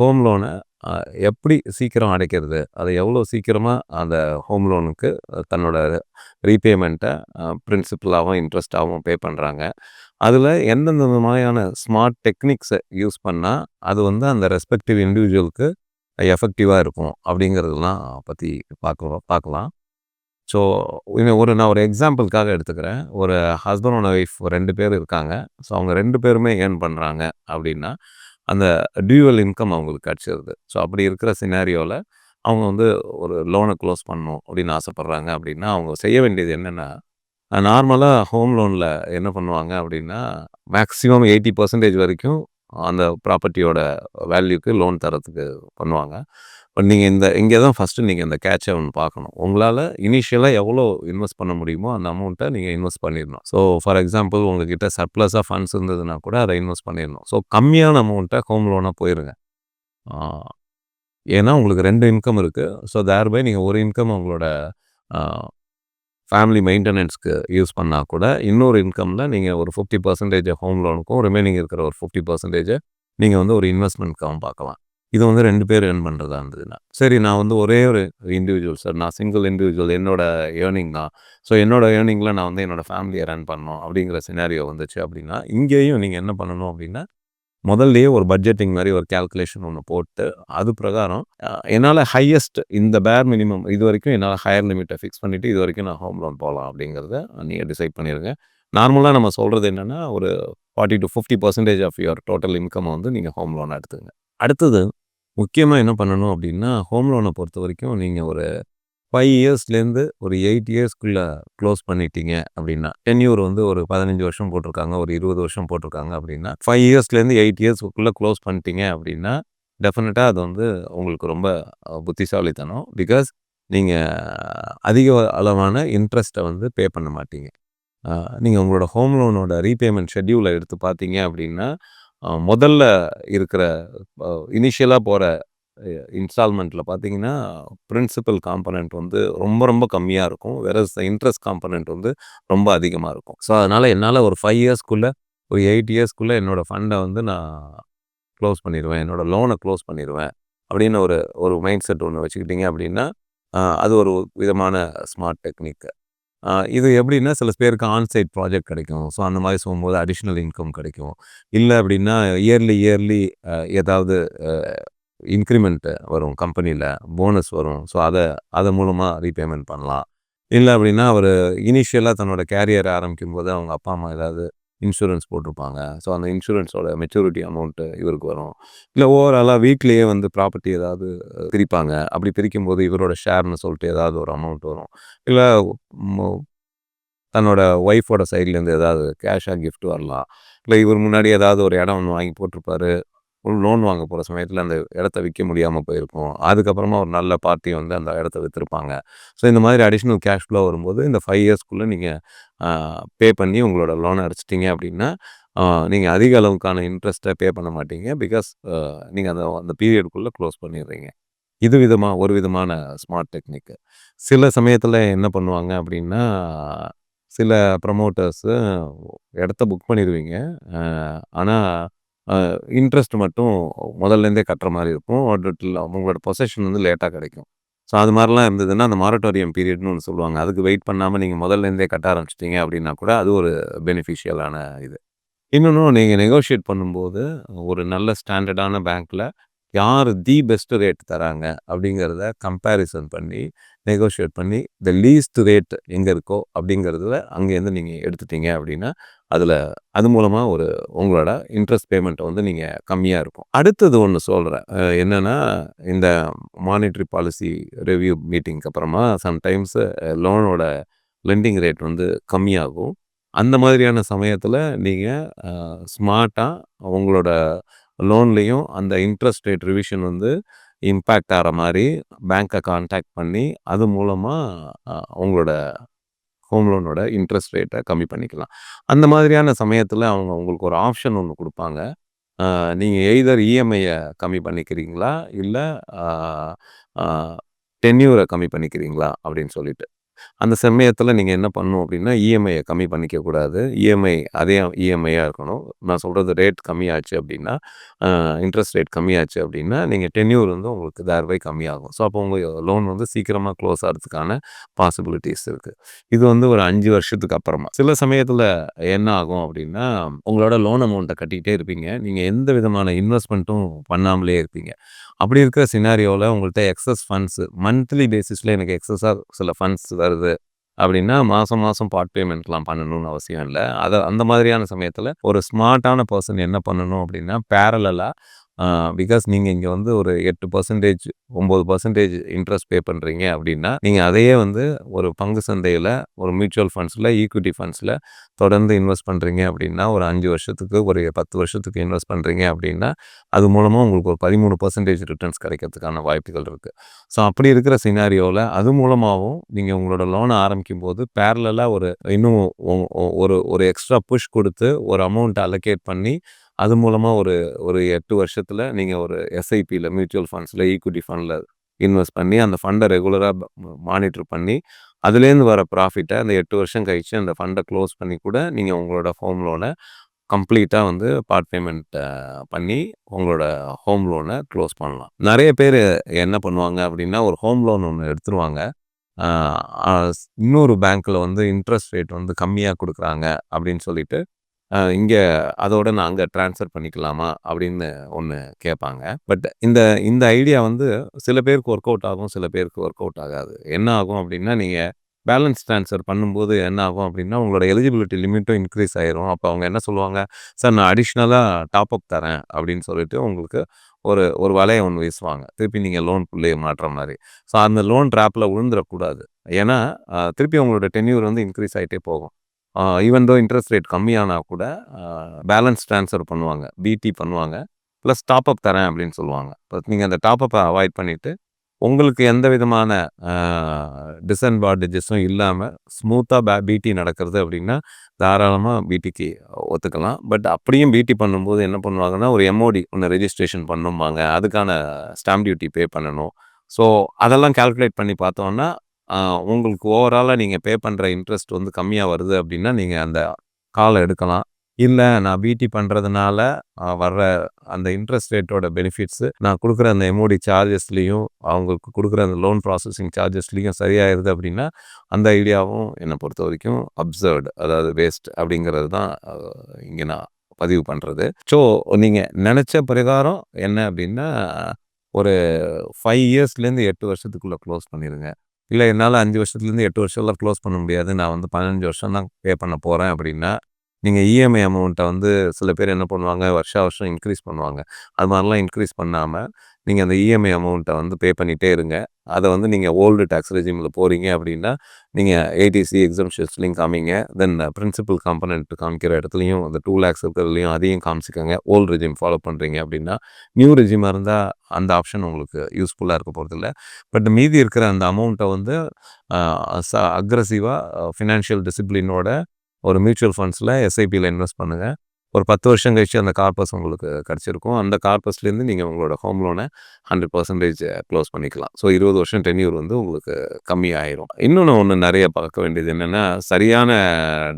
Home லோனை எப்படி சீக்கிரம் அடைக்கிறது? அதை எவ்வளோ சீக்கிரமாக அந்த ஹோம் லோனுக்கு தன்னோட ரீபேமெண்ட்டை பிரின்சிபலாகவும் இன்ட்ரெஸ்ட்டாகவும் பே பண்ணுறாங்க அதில் எந்தெந்த விதமான ஸ்மார்ட் டெக்னிக்ஸை யூஸ் பண்ணால் அது வந்து அந்த ரெஸ்பெக்டிவ் இண்டிவிஜுவலுக்கு எஃபெக்டிவாக இருக்கும். அப்படிங்கிறதெல்லாம் பற்றி பார்க்குறோம் பார்க்கலாம். ஸோ ஒரு நான் ஒரு எக்ஸாம்பிளுக்காக எடுத்துக்கிறேன். ஒரு ஹஸ்பண்ட் அண்ட் ஒய்ஃப் ரெண்டு பேர் இருக்காங்க. ஸோ அவங்க ரெண்டு பேருமே ஏர்ன் பண்ணுறாங்க அப்படின்னா, அந்த டியூவல் இன்கம் அவங்களுக்கு கிடச்சிருது ஸோ அப்படி இருக்கிற சினாரியோவில் அவங்க வந்து ஒரு லோனை க்ளோஸ் பண்ணணும் அப்படின்னு ஆசைப்பட்றாங்க அப்படின்னா, அவங்க செய்ய வேண்டியது என்னென்னா நார்மலாக ஹோம் லோனில் என்ன பண்ணுவாங்க அப்படின்னா, மேக்ஸிமம் 80% வரைக்கும் அந்த ப்ராப்பர்ட்டியோட வேல்யூக்கு லோன் தரத்துக்கு பண்ணுவாங்க. பட் நீங்கள் இந்த இங்கே தான் ஃபர்ஸ்ட்டு நீங்கள் இந்த கேட்சை ஒன்று பார்க்கணும். உங்களால் இனிஷியலாக எவ்வளோ இன்வெஸ்ட் பண்ண முடியுமோ, அந்த அமௌண்ட்டை நீங்கள் இன்வெஸ்ட் பண்ணிடணும் ஸோ ஃபார் எக்ஸாம்பிள் உங்ககிட்ட சர்ப்ளஸாக ஃபண்ட்ஸ் இருந்ததுன்னா கூட அதை இன்வெஸ்ட் பண்ணிடணும் ஸோ கம்மியான அமௌண்ட்டை ஹோம் லோனாக போயிருங்க. ஏன்னா உங்களுக்கு ரெண்டு இன்கம் இருக்குது ஸோ தேர் பை நீங்கள் ஒரு இன்கம் உங்களோட ஃபேமிலி மெயின்டெனன்ஸ்க்கு யூஸ் பண்ணால் கூட, இன்னொரு இன்கமில் நீங்கள் ஒரு 50% ஹோம் லோனுக்கும், ரிமைனிங் இருக்கிற ஒரு ஃபிஃப்டி பர்சன்டேஜை நீங்கள் வந்து ஒரு இன்வெஸ்ட்மென்ட்க்காகவும் பார்க்கலாம். இது வந்து ரெண்டு பேர் ஏர்ன் பண்ணுறதா இருந்ததுன்னா. சரி நான் வந்து ஒரே ஒரு இண்டிவிஜுவல் சார். நான் சிங்கிள் இண்டிவிஜுவல் என்னோட ஏர்னிங் தான். ஸோ என்னோட ஏர்னிங்கில் நான் வந்து என்னோட ஃபேமிலியை ரன் பண்ணணும் அப்படிங்கிற சினாரியோ வந்துச்சு அப்படின்னா, இங்கேயும் நீங்கள் என்ன பண்ணணும் அப்படின்னா, முதல்லையே ஒரு பட்ஜெட்டிங் மாதிரி ஒரு கால்குலேஷன் ஒன்று போட்டு, அது பிரகாரம் என்னால் ஹையஸ்ட் இந்த பேர் மினிமம் இது வரைக்கும் என்னால் ஹையர் லிமிட்டை ஃபிக்ஸ் பண்ணிவிட்டு இது வரைக்கும் நான் ஹோம் லோன் போகலாம் அப்படிங்கிறத நீங்கள் டிசைட் பண்ணிடுங்க நார்மலாக நம்ம சொல்கிறது என்னென்னா ஒரு 40-50% ஆஃப் யுவர் டோட்டல் இன்கம் வந்து நீங்கள் ஹோம் லோன் எடுத்துங்க அடுத்தது முக்கியமாக என்ன பண்ணணும் அப்படின்னா, ஹோம் பொறுத்த வரைக்கும் நீங்கள் ஒரு ஃபைவ் இயர்ஸ்லேருந்து ஒரு எயிட் இயர்ஸ்க்குள்ளே க்ளோஸ் பண்ணிட்டீங்க அப்படின்னா, டென்யூர் வந்து ஒரு 15 வருஷம் போட்டிருக்காங்க, ஒரு 20 வருஷம் போட்டிருக்காங்க அப்படின்னா, ஃபைவ் இயர்ஸ்லேருந்து எயிட் இயர்ஸ்க்குள்ளே க்ளோஸ் பண்ணிட்டீங்க அப்படின்னா, டெஃபினட்டாக அது வந்து உங்களுக்கு ரொம்ப புத்திசாலித்தனம். பிகாஸ் நீங்கள் அதிக அளவான இன்ட்ரெஸ்ட்டை வந்து பே பண்ண மாட்டீங்க. நீங்கள் உங்களோட ஹோம் லோனோட ரீபேமெண்ட் ஷெட்யூலை எடுத்து பார்த்தீங்க அப்படின்னா, முதல்ல இருக்கிற இனிஷியலாக போகிற இன்ஸ்டால்மெண்ட்டில் பார்த்தீங்கன்னா, பிரின்சிபல் காம்பனண்ட் வந்து ரொம்ப ரொம்ப கம்மியாக இருக்கும். வேற இன்ட்ரெஸ்ட் காம்பனண்ட் வந்து ரொம்ப அதிகமாக இருக்கும். ஸோ அதனால் என்னால் ஒரு ஃபைவ் இயர்ஸ்க்குள்ளே ஒரு எயிட் இயர்ஸ்க்குள்ளே என்னோடய ஃபண்டை வந்து நான் க்ளோஸ் பண்ணிடுவேன் என்னோடய லோனை க்ளோஸ் பண்ணிடுவேன் அப்படின்னு ஒரு ஒரு மைண்ட் செட் ஒன்று வச்சுக்கிட்டிங்க அப்படின்னா, அது ஒரு விதமான ஸ்மார்ட் டெக்னிக்கு இது எப்படின்னா, சில பேருக்கு ஆன்சைட் ப்ராஜெக்ட் கிடைக்கும். ஸோ அந்த மாதிரி சொல்லும்போது அடிஷனல் இன்கம் கிடைக்கும். இல்லை அப்படின்னா இயர்லி இயர்லி ஏதாவது இன்க்ரிமெண்ட்டு வரும் கம்பெனியில் போனஸ் வரும். ஸோ அதை அது மூலமாக ரீபேமெண்ட் பண்ணலாம். இல்லை அப்படின்னா, அவர் இனிஷியலாக தன்னோட கேரியர் ஆரம்பிக்கும்போது அவங்க அப்பா, அம்மா ஏதாவது இன்சூரன்ஸ் போட்டிருப்பாங்க. ஸோ அந்த இன்சூரன்ஸோட மெச்சூரிட்டி அமௌண்ட்டு இவருக்கு வரும். இல்லை ஓவராலாக வீக்லேயே வந்து ப்ராப்பர்ட்டி ஏதாவது பிரிப்பாங்க. அப்படி பிரிக்கும்போது இவரோட ஷேர்னு சொல்லிட்டு ஏதாவது ஒரு அமௌண்ட் வரும். இல்லை தன்னோட ஒய்ஃபோட சைட்லேருந்து ஏதாவது கேஷாக கிஃப்ட் வரலாம். இல்லை இவர் முன்னாடி ஏதாவது ஒரு இடம் ஒன்று வாங்கி போட்டிருப்பாரு. ஒரு லோன் வாங்க போகிற சமயத்தில் அந்த இடத்த விற்க முடியாமல் போயிருக்கும். அதுக்கப்புறமா ஒரு நல்ல பார்ட்டி வந்து அந்த இடத்த விற்றுருப்பாங்க ஸோ இந்த மாதிரி அடிஷ்னல் கேஷ் ஃப்ளோ வரும்போது, இந்த ஃபைவ் இயர்ஸ்க்குள்ளே நீங்கள் பே பண்ணி உங்களோட லோனை அடிச்சிட்டிங்க அப்படின்னா, நீங்கள் அதிக அளவுக்கான இன்ட்ரெஸ்ட்டை பே பண்ண மாட்டீங்க. பிகாஸ் நீங்கள் அந்த அந்த பீரியடுக்குள்ளே க்ளோஸ் பண்ணிடுறீங்க. இது விதமாக ஒரு விதமான ஸ்மார்ட் டெக்னிக்கு சில சமயத்தில் என்ன பண்ணுவாங்க அப்படின்னா, சில ப்ரமோட்டர்ஸு இடத்த புக் பண்ணிடுவீங்க ஆனால் இன்ட்ரெஸ்ட் மட்டும் முதல்லேருந்தே கட்டுற மாதிரி இருக்கும். அவங்களோட பொசஷன் வந்து லேட்டாக கிடைக்கும். ஸோ அது மாதிரிலாம் இருந்ததுன்னா, அந்த மாரட்டோரியம் பீரியட்னு ஒன்று சொல்லுவாங்க. அதுக்கு வெயிட் பண்ணாமல் நீங்கள் முதல்லேருந்தே கட்ட ஆரம்பிச்சிட்டிங்க அப்படின்னா கூட, அது ஒரு பெனிஃபிஷியலான இது. இன்னொன்னும் நீங்கள் நெகோஷியேட் பண்ணும்போது, ஒரு நல்ல ஸ்டாண்டர்டான பேங்க்கில் யார் தி பெஸ்ட் ரேட் தராங்க அப்படிங்கிறத கம்பேரிசன் பண்ணி, நெகோஷியேட் பண்ணி, த லீஸ்ட் ரேட் எங்கே இருக்கோ அப்படிங்கிறதுல அங்கேருந்து நீங்கள் எடுத்துட்டீங்க அப்படின்னா, அதில் அது மூலமாக ஒரு உங்களோட இன்ட்ரெஸ்ட் பேமெண்ட்டை வந்து நீங்கள் கம்மியாக இருக்கும். அடுத்தது ஒன்று சொல்கிறேன் என்னென்னா இந்த மானிட்டரி பாலிசி ரிவ்யூ மீட்டிங்க்கு அப்புறமா சம்டைம்ஸ் லோனோட லெண்டிங் ரேட் வந்து கம்மியாகும். அந்த மாதிரியான சமயத்தில் நீங்கள் ஸ்மார்ட்டாக உங்களோட லோன்லேயும் அந்த இன்ட்ரெஸ்ட் ரேட் ரிவிஷன் வந்து இம்பேக்ட் ஆகிற மாதிரி பேங்க்கை கான்டாக்ட் பண்ணி, அது மூலமாக உங்களோட ஹோம் லோனோட இன்ட்ரெஸ்ட் ரேட்டை கம்மி பண்ணிக்கலாம். அந்த மாதிரியான சமயத்தில் அவங்க உங்களுக்கு ஒரு ஆப்ஷன் ஒன்று கொடுப்பாங்க நீங்கள் எய்தர் இஎம்ஐயை கம்மி பண்ணிக்கிறீங்களா? இல்லை டென்யூரை கம்மி பண்ணிக்கிறீங்களா? அப்படின்னு சொல்லிட்டு. அந்த சமயத்தில் நீங்கள் என்ன பண்ணணும் அப்படின்னா இஎம்ஐயை கம்மி பண்ணிக்கக்கூடாது. இஎம்ஐ அதே இஎம்ஐயாக இருக்கணும். நான் சொல்கிறது ரேட் கம்மியாச்சு அப்படின்னா இன்ட்ரெஸ்ட் ரேட் கம்மியாச்சு அப்படின்னா நீங்கள் டென்யூர் வந்து உங்களுக்கு தேர்வை கம்மியாகும். ஸோ அப்போ உங்கள் லோன் வந்து சீக்கிரமாக க்ளோஸ் ஆகிறதுக்கான பாசிபிலிட்டிஸ் இருக்குது இது வந்து ஒரு அஞ்சு வருஷத்துக்கு அப்புறமா. சில சமயத்தில் என்ன ஆகும் அப்படின்னா உங்களோட லோன் அமௌண்ட்டை கட்டிகிட்டே இருப்பீங்க. நீங்கள் எந்த விதமான இன்வெஸ்ட்மெண்ட்டும் பண்ணாமலே இருப்பீங்க. அப்படி இருக்கிற சினாரியோவில் உங்கள்கிட்ட எக்ஸஸ் ஃபண்ட்ஸு மந்த்லி பேசிஸில் எனக்கு எக்ஸஸாக சில ஃபண்ட்ஸ் வருது. அப்படின்னா மாதம் மாதம் பார்ட் பேமெண்ட்லாம் பண்ணணும்னு அவசியம் இல்லை. அதை அந்த மாதிரியான சமயத்தில் ஒரு ஸ்மார்ட்டான பர்சன் என்ன பண்ணணும் அப்படின்னா பேரலாக பிகாஸ் நீங்கள் இங்கே வந்து ஒரு எட்டு பர்சன்டேஜ் ஒம்பது பர்சன்டேஜ் இன்ட்ரெஸ்ட் பே பண்ணுறீங்க அப்படின்னா நீங்கள் அதையே வந்து ஒரு பங்கு சந்தையில் ஒரு மியூச்சுவல் ஃபண்ட்ஸில் ஈக்விட்டி ஃபண்ட்ஸில் தொடர்ந்து இன்வெஸ்ட் பண்ணுறீங்க அப்படின்னா ஒரு அஞ்சு வருஷத்துக்கு ஒரு பத்து வருஷத்துக்கு இன்வெஸ்ட் பண்ணுறீங்க அப்படின்னா அது மூலமாக உங்களுக்கு ஒரு பதிமூணு பர்சன்டேஜ் ரிட்டர்ன்ஸ் கிடைக்கிறதுக்கான வாய்ப்புகள் இருக்குது ஸோ அப்படி இருக்கிற சினாரியோவில் அது மூலமாகவும் நீங்கள் உங்களோட லோனை ஆரம்பிக்கும் போது பேரலாக ஒரு இன்னும் ஒரு ஒரு எக்ஸ்ட்ரா புஷ் கொடுத்து ஒரு அமௌண்ட் அலோகேட் பண்ணி அது மூலமாக ஒரு ஒரு எட்டு வருஷத்தில் நீங்கள் ஒரு எஸ்ஐபியில் மியூச்சுவல் ஃபண்ட்ஸில் ஈக்விட்டி ஃபண்டில் இன்வெஸ்ட் பண்ணி அந்த ஃபண்டை ரெகுலராக மானிட்டர் பண்ணி அதுலேருந்து வர ப்ராஃபிட்டை அந்த எட்டு வருஷம் கழித்து அந்த ஃபண்டை க்ளோஸ் பண்ணி கூட நீங்கள் உங்களோட ஹோம் லோனை கம்ப்ளீட்டாக வந்து பார்ட் பேமெண்ட்டை பண்ணி உங்களோட ஹோம் லோனை க்ளோஸ் பண்ணலாம். நிறைய பேர் என்ன பண்ணுவாங்க அப்படின்னா ஒரு ஹோம் லோன் ஒன்று எடுத்துருவாங்க. இன்னொரு பேங்க்கில் வந்து இன்ட்ரெஸ்ட் ரேட் வந்து கம்மியாக கொடுக்குறாங்க அப்படின்னு சொல்லிட்டு இங்கே அதோட நான் அங்கே ட்ரான்ஸ்ஃபர் பண்ணிக்கலாமா? அப்படின்னு ஒன்று கேட்பாங்க பட் இந்த இந்த ஐடியா வந்து சில பேருக்கு ஒர்க் அவுட் ஆகும் சில பேருக்கு ஒர்க் அவுட் ஆகாது. என்ன ஆகும் அப்படின்னா நீங்கள் பேலன்ஸ் ட்ரான்ஸ்ஃபர் பண்ணும்போது என்ன ஆகும் அப்படின்னா உங்களோட எலிஜிபிலிட்டி லிமிட்டும் இன்க்ரீஸ் ஆயிரும். அப்போ அவங்க என்ன சொல்லுவாங்க? சார் நான் அடிஷ்னலாக டாப் அப் தரேன் அப்படின்னு சொல்லிட்டு உங்களுக்கு ஒரு ஒரு வலையை ஒன்று வீசுவாங்க. திருப்பி நீங்கள் லோன் புள்ளையை மாட்டுற மாதிரி. ஸோ அந்த லோன் ட்ராப்பில் விழுந்துடக்கூடாது ஏன்னா திருப்பி உங்களோட டென்யூர் வந்து இன்க்ரீஸ் ஆகிட்டே போகும். ஈவன் தோ இன்ட்ரெஸ்ட் ரேட் கம்மியானா கூட பேலன்ஸ் ட்ரான்ஸ்ஃபர் பண்ணுவாங்க. பிடி பண்ணுவாங்க. ப்ளஸ் டாப் அப் தரேன் அப்படின்னு சொல்லுவாங்க. பட் நீங்கள் அந்த டாப் அப்பை அவாய்ட் பண்ணிவிட்டு உங்களுக்கு எந்த விதமான டிஸ்அட்வான்டேஜஸும் இல்லாமல் ஸ்மூத்தாக பே பிடி நடக்கிறது அப்படின்னா தாராளமாக பிடிக்கு ஒத்துக்கலாம். பட் அப்படியும் பிடி பண்ணும்போது என்ன பண்ணுவாங்கன்னா ஒரு எம்ஓடி ஒன்று ரெஜிஸ்ட்ரேஷன் பண்ணும்பாங்க. அதுக்கான ஸ்டாம்ப் டியூட்டி பே பண்ணணும். ஸோ அதெல்லாம் கால்குலேட் பண்ணி பார்த்தோன்னா உங்களுக்கு ஓவராலாக நீங்கள் பே பண்ணுற இன்ட்ரெஸ்ட் வந்து கம்மியாக வருது அப்படின்னா நீங்கள் அந்த காலை எடுக்கலாம். இல்லை நான் பிடி பண்ணுறதுனால வர்ற அந்த இன்ட்ரெஸ்ட் ரேட்டோட பெனிஃபிட்ஸு நான் கொடுக்குற அந்த எமோடி சார்ஜஸ்லேயும் அவங்களுக்கு கொடுக்குற அந்த லோன் ப்ராசஸிங் சார்ஜஸ்லேயும் சரியாயிருது அப்படின்னா அந்த ஐடியாவும் என்னை பொறுத்த வரைக்கும் அப்சர்வ்டு அதாவது வேஸ்ட் அப்படிங்கிறது தான் இங்கே நான் பதிவு பண்ணுறது ஸோ நீங்கள் நினச்ச பிரகாரம் என்ன அப்படின்னா ஒரு ஃபைவ் இயர்ஸ்லேருந்து எட்டு வருஷத்துக்குள்ளே க்ளோஸ் பண்ணிடுங்க இல்லை என்னால் அஞ்சு வருஷத்துலேருந்து எட்டு வருஷம்லாம் க்ளோஸ் பண்ண முடியாது. நான் வந்து பதினஞ்சு வருஷம் தான் பே பண்ண போகிறேன் அப்படின்னா நீங்கள் இஎம்ஐ அமௌண்ட்டை வந்து சில பேர் என்ன பண்ணுவாங்க? வருஷா வருஷம் இன்க்ரீஸ் பண்ணுவாங்க. அது மாதிரிலாம் இன்க்ரீஸ் பண்ணாமல் நீங்கள் அந்த இஎம்ஐ அமௌண்ட்டை வந்து பே பண்ணிகிட்டே இருங்க. அதை வந்து நீங்கள் ஓல்டு டேக்ஸ் ரெஜிமில் போகிறீங்க அப்படின்னா நீங்கள் ஏடிசி எக்ஸம்ஷன்ஸ்லையும் காமிங்க. தென் பிரின்சிபல் காம்பனண்ட் காமிக்கிற இடத்துலையும் அந்த டூ லேக்ஸ் இருக்கிறதுலையும் அதையும் காமிச்சிக்கோங்க. ஓல்டு ரெஜிம் ஃபாலோ பண்ணுறீங்க அப்படின்னா நியூ ரெஜிமாக இருந்தால் அந்த ஆப்ஷன் உங்களுக்கு யூஸ்ஃபுல்லாக இருக்க போகிறதில்ல பட் மீதி இருக்கிற அந்த அமௌண்ட்டை வந்து அக்ரஸிவாக ஃபினான்ஷியல் டிசிப்ளினோட ஒரு மியூச்சுவல் ஃபண்ட்ஸில் எஸ்ஐபியில் இன்வெஸ்ட் பண்ணுங்கள் ஒரு பத்து வருஷம் கழிச்சு அந்த கார்பஸ் உங்களுக்கு கிடச்சிருக்கும். அந்த கார்பஸ்லேருந்து நீங்கள் உங்களோட ஹோம் லோனை ஹண்ட்ரட் பர்சன்டேஜ் க்ளோஸ் பண்ணிக்கலாம். ஸோ இருபது வருஷம் டென்யூர் வந்து உங்களுக்கு கம்மியாயிரும். இன்னொன்று ஒன்று நிறைய பார்க்க வேண்டியது என்னென்னா சரியான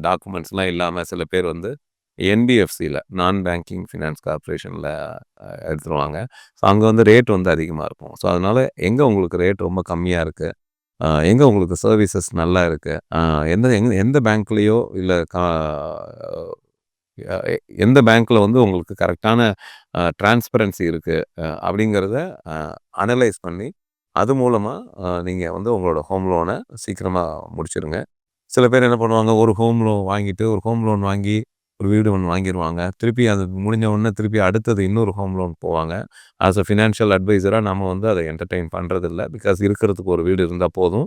டாக்குமெண்ட்ஸ்லாம் இல்லாமல் சில பேர் வந்து என்பிஎஃப்சியில் நான் பேங்கிங் ஃபினான்ஸ் கார்பரேஷனில் எடுத்துருவாங்க. ஸோ அங்கே வந்து ரேட் வந்து அதிகமாக இருக்கும். ஸோ அதனால் எங்கே உங்களுக்கு ரேட் ரொம்ப கம்மியாக இருக்குது எங்கே உங்களுக்கு சர்வீசஸ் நல்லா இருக்குது எந்த எங் எந்த பேங்க்லேயோ இல்லை கா எந்த பேங்க்கில் வந்து உங்களுக்கு கரெக்டான டிரான்ஸ்பரன்சி இருக்குது அப்படிங்கிறத அனலைஸ் பண்ணி அது மூலமாக நீங்கள் வந்து உங்களோட ஹோம் லோனை சீக்கிரமாக முடிச்சிடுங்க சில பேர் என்ன பண்ணுவாங்க ஒரு ஹோம் லோன் வாங்கிட்டு ஒரு ஹோம் லோன் வாங்கி ஒரு வீடு ஒன்று வாங்கிடுவாங்க திருப்பி அது முடிஞ்ச உடனே திருப்பி அடுத்தது இன்னொரு ஹோம் லோன் போவாங்க. ஆஸ் அ ஃபினான்ஷியல் அட்வைசராக நம்ம வந்து அதை என்டர்டெயின் பண்ணுறதில்ல பிகாஸ் இருக்கிறதுக்கு ஒரு வீடு இருந்தால் போதும்.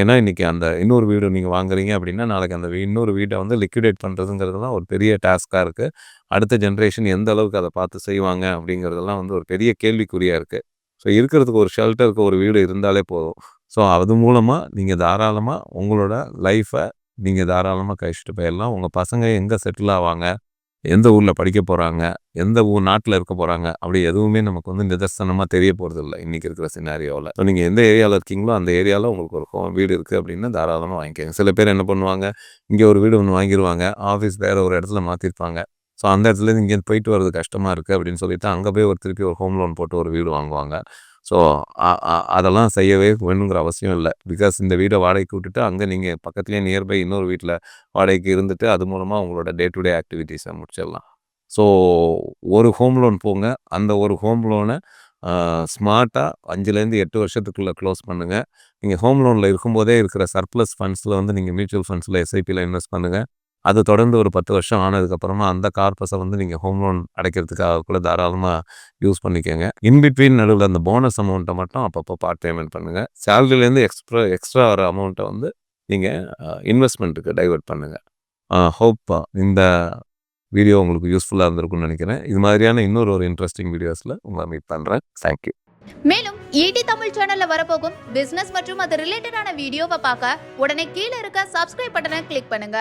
ஏன்னா இன்றைக்கி அந்த இன்னொரு வீடு நீங்கள் வாங்குறீங்க அப்படின்னா நாளைக்கு அந்த இன்னொரு வீட்டை வந்து லிக்விடேட் பண்ணுறதுங்கிறது தான் ஒரு பெரிய டாஸ்க்காக இருக்குது அடுத்த ஜென்ரேஷன் எந்த அளவுக்கு அதை பார்த்து செய்வாங்க அப்படிங்கிறதெல்லாம் வந்து ஒரு பெரிய கேள்விக்குறியாக இருக்குது ஸோ இருக்கிறதுக்கு ஒரு ஷெல்டருக்கு ஒரு வீடு இருந்தாலே போதும். ஸோ அது மூலமாக நீங்கள் தாராளமாக உங்களோட லைஃப்பை நீங்கள் தாராளமாக கழிச்சிட்டு போயிடலாம் உங்கள் பசங்க எங்கே செட்டில் ஆவாங்க? எந்த ஊரில் படிக்க போகிறாங்க எந்த ஊர் நாட்டில் இருக்க போகிறாங்க அப்படி எதுவுமே நமக்கு வந்து நிதர்சனமாக தெரிய போகிறதில்ல இன்றைக்கி இருக்கிற சினாரியோவில் ஸோ நீங்கள் எந்த ஏரியாவில் இருக்கீங்களோ அந்த ஏரியாவில் உங்களுக்கு ஒரு ஹோம் வீடு இருக்குது அப்படின்னா தாராளமாக வாங்கிக்கோங்க. சில பேர் என்ன பண்ணுவாங்க? இங்கே ஒரு வீடு ஒன்று வாங்கிடுவாங்க ஆஃபீஸ் வேறு ஒரு இடத்துல மாற்றிருப்பாங்க ஸோ அந்த இடத்துல இங்கேருந்து போயிட்டு வர்றது கஷ்டமாக இருக்குது அப்படின்னு சொல்லிட்டு அங்கே போய் ஒரு திருப்பி ஒரு ஹோம் லோன் போட்டு ஒரு வீடு வாங்குவாங்க. ஸோ அதெல்லாம் செய்யவே வேணுங்கிற அவசியம் இல்லை. பிகாஸ் இந்த வீடை வாடகைக்கு விட்டுட்டு அங்கே நீங்கள் பக்கத்துலேயே நியர்பை இன்னொரு வீட்டில் வாடகைக்கு இருந்துட்டு அது மூலமாக உங்களோட டே டு டே ஆக்டிவிட்டீஸை முடிச்சிடலாம். ஸோ ஒரு ஹோம் லோன் போங்க. அந்த ஒரு ஹோம் லோனை ஸ்மார்ட்டாக அஞ்சுலேருந்து எட்டு வருஷத்துக்குள்ளே க்ளோஸ் பண்ணுங்கள் நீங்கள் ஹோம் லோனில் இருக்கும்போதே இருக்கிற சர்ப்ளஸ் ஃபண்ட்ஸில் வந்து நீங்கள் மியூச்சுவல் ஃபண்ட்ஸில் எஸ்ஐபியில் இன்வெஸ்ட் பண்ணுங்கள் அது தொடர்ந்து ஒரு பத்து வருஷம் ஆனதுக்கப்புறமா அந்த கார்பஸை வந்து நீங்கள் ஹோம் லோன் அடைக்கிறதுக்காக கூட தாராளமாக யூஸ் பண்ணிக்கோங்க. இன்பிட்வீன் நடுவில் அந்த போனஸ் அமௌண்ட்டை மட்டும் அப்பப்போ பார்ட் பேமெண்ட் பண்ணுங்கள் சேலரிலேருந்து எக்ஸ்ட்ரா எக்ஸ்ட்ரா வர அமௌண்ட்டை வந்து நீங்கள் இன்வெஸ்ட்மெண்ட்டுக்கு டைவர்ட் பண்ணுங்கள் ஹோப் இந்த வீடியோ உங்களுக்கு யூஸ்ஃபுல்லாக இருந்திருக்கும்னு நினைக்கிறேன். இது மாதிரியான இன்னொரு ஒரு இன்ட்ரெஸ்டிங் வீடியோஸில் உங்களை மீட் பண்ணுறேன் தேங்க்யூ மேலும் ஈடி தமிழ் சேனல்ல வரப்போகும் பிசினஸ் மற்றும் அது ரிலேட்டடான வீடியோவை பார்க்க உடனே கீழே இருக்க சப்ஸ்கிரைப் பட்டனை கிளிக் பண்ணுங்க.